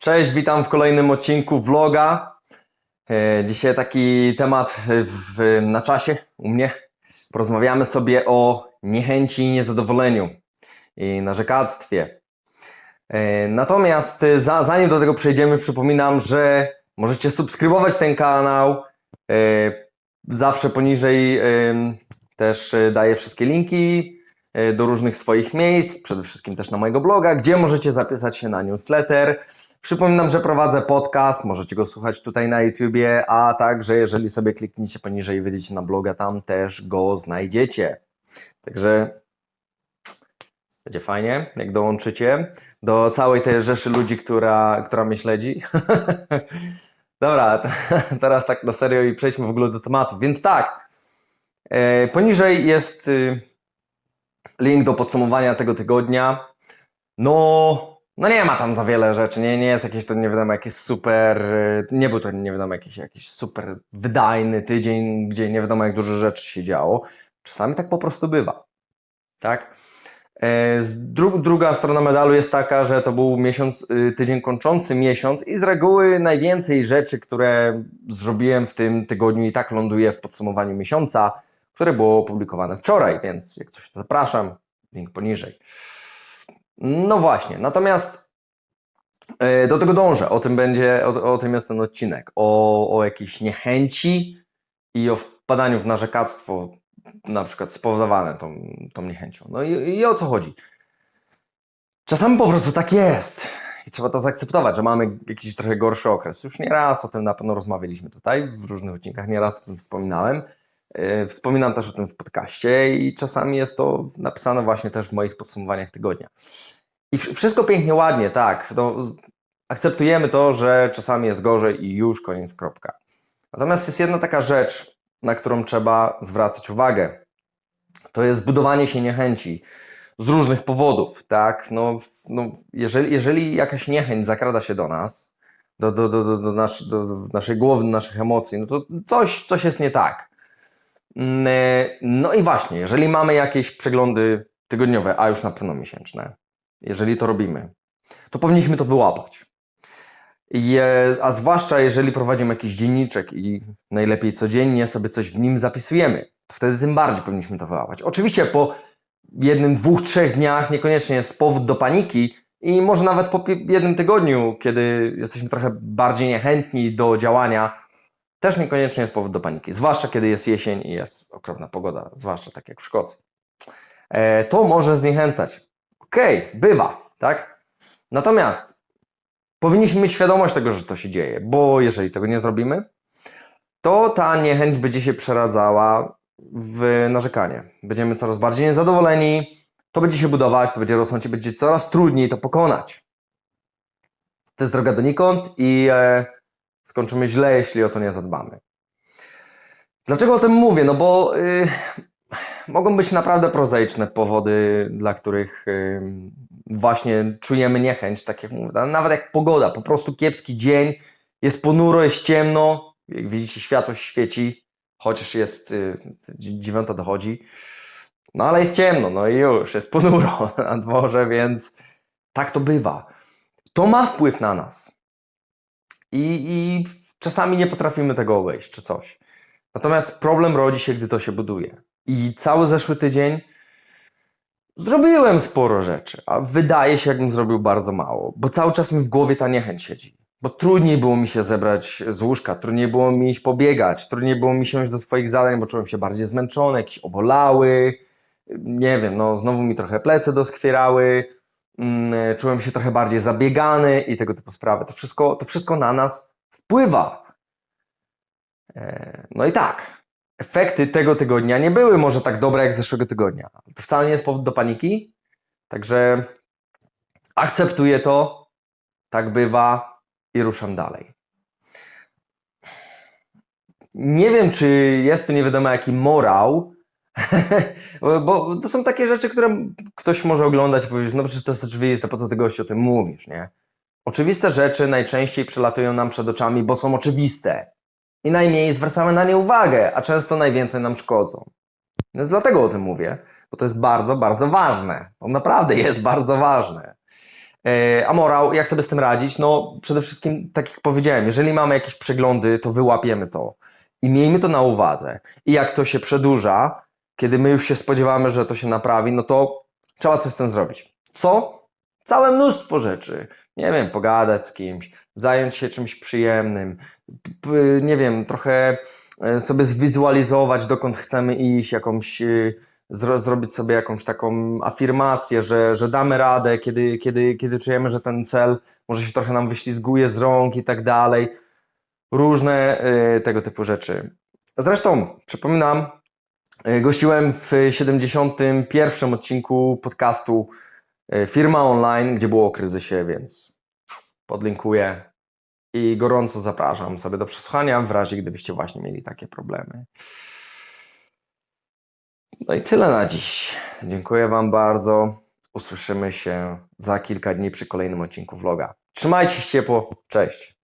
Cześć, witam w kolejnym odcinku vloga. E, Dzisiaj taki temat w, na czasie u mnie. Porozmawiamy sobie o niechęci i niezadowoleniu i narzekactwie. E, Natomiast e, za, zanim do tego przejdziemy, przypominam, że możecie subskrybować ten kanał. Zawsze poniżej też daję wszystkie linki do różnych swoich miejsc, przede wszystkim też na mojego bloga, gdzie możecie zapisać się na newsletter. Przypominam, że prowadzę podcast, możecie go słuchać tutaj na YouTubie, a także jeżeli sobie klikniecie poniżej i wejdziecie na bloga, tam też go znajdziecie. Także będzie fajnie, jak dołączycie do całej tej rzeszy ludzi, która, która mnie śledzi. Dobra, teraz tak na serio i przejdźmy w ogóle do tematu. Więc tak, e, poniżej jest y, link do podsumowania tego tygodnia. No, no nie ma tam za wiele rzeczy, nie, nie jest jakieś to nie wiadomo jakieś super, y, nie był to nie wiadomo jakiś, jakiś super wydajny tydzień, gdzie nie wiadomo jak dużo rzeczy się działo. Czasami tak po prostu bywa, tak? Dru druga strona medalu jest taka, że to był miesiąc, y, tydzień kończący miesiąc i z reguły najwięcej rzeczy, które zrobiłem w tym tygodniu i tak ląduje w podsumowaniu miesiąca, które było opublikowane wczoraj, więc jak coś to zapraszam, link poniżej. No właśnie, natomiast e, do tego dążę, o tym będzie, o, o tym jest ten odcinek, o, o jakiejś niechęci i o wpadaniu w narzekactwo, na przykład spowodowane tą, tą niechęcią. No i, i o co chodzi? Czasami po prostu tak jest. I trzeba to zaakceptować, że mamy jakiś trochę gorszy okres. Już nie raz o tym na pewno rozmawialiśmy tutaj, w różnych odcinkach, nie raz o tym wspominałem. Yy, Wspominam też o tym w podcaście i czasami jest to napisane właśnie też w moich podsumowaniach tygodnia. I wsz- wszystko pięknie, ładnie, tak. No, akceptujemy to, że czasami jest gorzej i już koniec, kropka. Natomiast jest jedna taka rzecz, na którą trzeba zwracać uwagę. To jest budowanie się niechęci z różnych powodów, tak? No, no, jeżeli, jeżeli jakaś niechęć zakrada się do nas, do, do, do, do, do, do naszej głowy, do naszych emocji, no to coś, coś jest nie tak. Mm, e, No i właśnie, jeżeli mamy jakieś przeglądy tygodniowe, a już na pewno miesięczne, jeżeli to robimy, to powinniśmy to wyłapać. I, e, a zwłaszcza jeżeli prowadzimy jakiś dzienniczek i najlepiej codziennie sobie coś w nim zapisujemy, to wtedy tym bardziej powinniśmy to wyłapać. Oczywiście po jednym, dwóch, trzech dniach niekoniecznie jest powód do paniki i może nawet po jednym tygodniu, kiedy jesteśmy trochę bardziej niechętni do działania, też niekoniecznie jest powód do paniki. Zwłaszcza kiedy jest jesień i jest okropna pogoda, zwłaszcza tak jak w Szkocji. E, to może zniechęcać. Okej, bywa, tak? Natomiast powinniśmy mieć świadomość tego, że to się dzieje, bo jeżeli tego nie zrobimy, to ta niechęć będzie się przeradzała w narzekanie. Będziemy coraz bardziej niezadowoleni, to będzie się budować, to będzie rosnąć i będzie coraz trudniej to pokonać. To jest droga donikąd i e, skończymy źle, jeśli o to nie zadbamy. Dlaczego o tym mówię? No bo y, mogą być naprawdę prozaiczne powody, dla których y, właśnie czujemy niechęć, tak jak mówię, nawet jak pogoda, po prostu kiepski dzień, jest ponuro, jest ciemno, jak widzicie światło świeci, chociaż jest y, dzi- dziewiąta dochodzi, no ale jest ciemno, no i już, jest ponuro na dworze, więc tak to bywa. To ma wpływ na nas. I, I czasami nie potrafimy tego obejść, czy coś. Natomiast problem rodzi się, gdy to się buduje. I cały zeszły tydzień zrobiłem sporo rzeczy, a wydaje się, jakbym zrobił bardzo mało, bo cały czas mi w głowie ta niechęć siedzi. Bo trudniej było mi się zebrać z łóżka, trudniej było mi iść pobiegać, trudniej było mi siąść do swoich zadań, bo czułem się bardziej zmęczony, jakiś obolały, nie wiem, no znowu mi trochę plece doskwierały, czułem się trochę bardziej zabiegany i tego typu sprawy. To wszystko, to wszystko na nas wpływa. E, No i tak, efekty tego tygodnia nie były może tak dobre jak zeszłego tygodnia. To wcale nie jest powód do paniki, także akceptuję to, tak bywa i ruszam dalej. Nie wiem, czy jest tu nie wiadomo jaki morał, bo, to są takie rzeczy, które ktoś może oglądać i powiedzieć, no przecież to jest oczywiste, po co ty gości o tym mówisz, nie? Oczywiste rzeczy najczęściej przelatują nam przed oczami, bo są oczywiste. I najmniej zwracamy na nie uwagę, a często najwięcej nam szkodzą. Więc dlatego o tym mówię, bo to jest bardzo, bardzo ważne. To naprawdę jest bardzo ważne. E, A morał, jak sobie z tym radzić? No, przede wszystkim, tak jak powiedziałem, jeżeli mamy jakieś przeglądy, to wyłapiemy to i miejmy to na uwadze. I jak to się przedłuża, kiedy my już się spodziewamy, że to się naprawi, no to trzeba coś z tym zrobić. Co? Całe mnóstwo rzeczy. Nie wiem, pogadać z kimś, zająć się czymś przyjemnym, nie wiem, trochę e, sobie zwizualizować, dokąd chcemy iść, jakąś, e, zro, zrobić sobie jakąś taką afirmację, że, że damy radę, kiedy, kiedy, kiedy czujemy, że ten cel może się trochę nam wyślizguje z rąk i tak dalej. Różne e, tego typu rzeczy. Zresztą, przypominam, gościłem w 71. odcinku podcastu e, Firma Online, gdzie było o kryzysie, więc podlinkuję i gorąco zapraszam sobie do przesłuchania w razie gdybyście właśnie mieli takie problemy. No i tyle na dziś. Dziękuję Wam bardzo. Usłyszymy się za kilka dni przy kolejnym odcinku vloga. Trzymajcie się ciepło. Cześć.